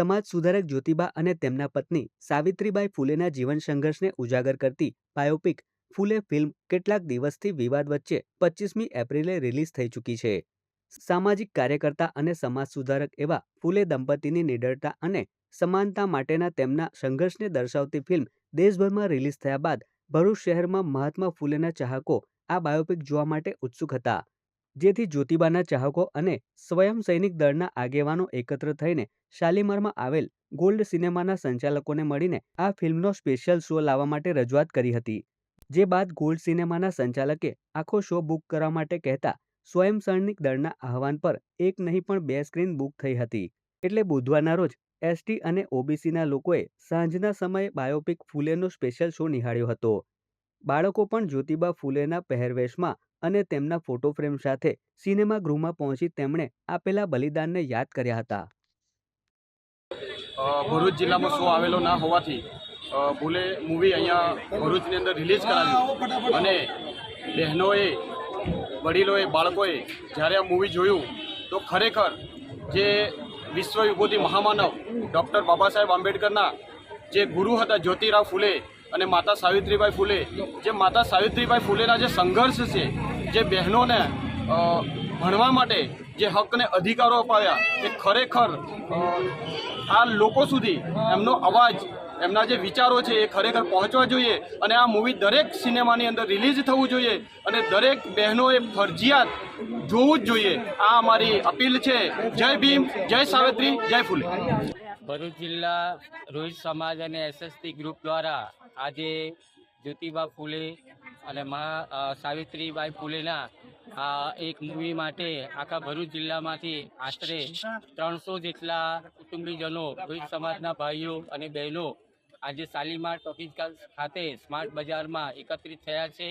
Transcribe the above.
સમાજ સુધારક જ્યોતિબા અને તેમના પત્ની સાવિત્રીબાઈ ફૂલેના જીવન સંઘર્ષને ઉજાગર કરતી બાયોપિક ફૂલે ફિલ્મ કેટલાક દિવસથી વિવાદ વચ્ચે પચીસમી એપ્રિલે રિલીઝ થઈ ચૂકી છે. સામાજિક કાર્યકર્તા અને સમાજ સુધારક એવા ફૂલે દંપતીની નિડરતા અને સમાનતા માટેના તેમના સંઘર્ષને દર્શાવતી ફિલ્મ દેશભરમાં રિલીઝ થયા બાદ ભરૂચ શહેરમાં મહાત્મા ફૂલેના ચાહકો આ બાયોપિક જોવા માટે ઉત્સુક હતા. જેથી જ્યોતિબાના ચાહકો અને સ્વયં સૈનિક દળના આગેવાનો એકત્ર થઈને શાલીમારમાં આવેલ ગોલ્ડ સિનેમાના સંચાલકોને મળીને આ ફિલ્મનો સ્પેશિયલ શો લાવવા માટે રજૂઆત કરી હતી. જે બાદ ગોલ્ડ સિનેમાના સંચાલકે આખો શો બુક કરવા માટે કહેતા સ્વયં સૈનિક દળના આહવાન પર એક નહીં પણ બે સ્ક્રીન બુક થઈ હતી. એટલે બુધવારના રોજ એસટી અને ઓબીસીના લોકોએ સાંજના સમયે બાયોપિક ફૂલેનો સ્પેશિયલ શો નિહાળ્યો હતો. બાળકો પણ જ્યોતિબા ફૂલેના પહેરવેશમાં અને તેમના ફોટો ફ્રેમ સાથે સિનેમા ગૃહમાં પહોંચી તેમણે આપેલા બલિદાનને યાદ કર્યા હતા. ભરૂચ જિલ્લામાં શો આવેલો ના હોવાથી ભૂલે મૂવી અહીંયા ભરૂચની અંદર રિલીઝ કરાવ્યું. અને બહેનોએ, વડીલોએ, બાળકોએ જ્યારે આ મૂવી જોયું, તો ખરેખર જે વિશ્વ વિભૂતિ મહામાનવ ડૉક્ટર બાબા સાહેબ આંબેડકરના જે ગુરુ હતા જ્યોતિરાવ ફૂલે અને માતા સાવિત્રીબાઈ ફૂલે, જે માતા સાવિત્રીબાઈ ફૂલેના જે સંઘર્ષ છે જે બહેનોને ભણવા માટે જે હકને અધિકારો અપાવ્યા, એ ખરેખર આ લોકો સુધી એમનો અવાજ, એમના જે વિચારો છે એ ખરેખર પહોંચવા જોઈએ અને આ મૂવી દરેક સિનેમાની અંદર રિલીઝ થવું જોઈએ અને દરેક બહેનોએ ફરજિયાત જોવું જ જોઈએ. આ અમારી અપીલ છે. જય ભીમ, જય સાવિત્રી, જય ફૂલે. ભરૂચ જિલ્લા રોહિત સમાજ અને એસએસટી ગ્રુપ દ્વારા આજે જ્યોતિબા ફૂલે અને મા સાવિત્રીબાઈ ફૂલેના આ એક મૂવી માટે આખા ભરૂચ જિલ્લામાંથી આશરે ત્રણસો જેટલા કુટુંબીજનો, ભરૂચ સમાજના ભાઈઓ અને બહેનો આજે શાલીમાર ટોકીજ ખાતે સ્માર્ટ બજારમાં એકત્રિત થયા છે.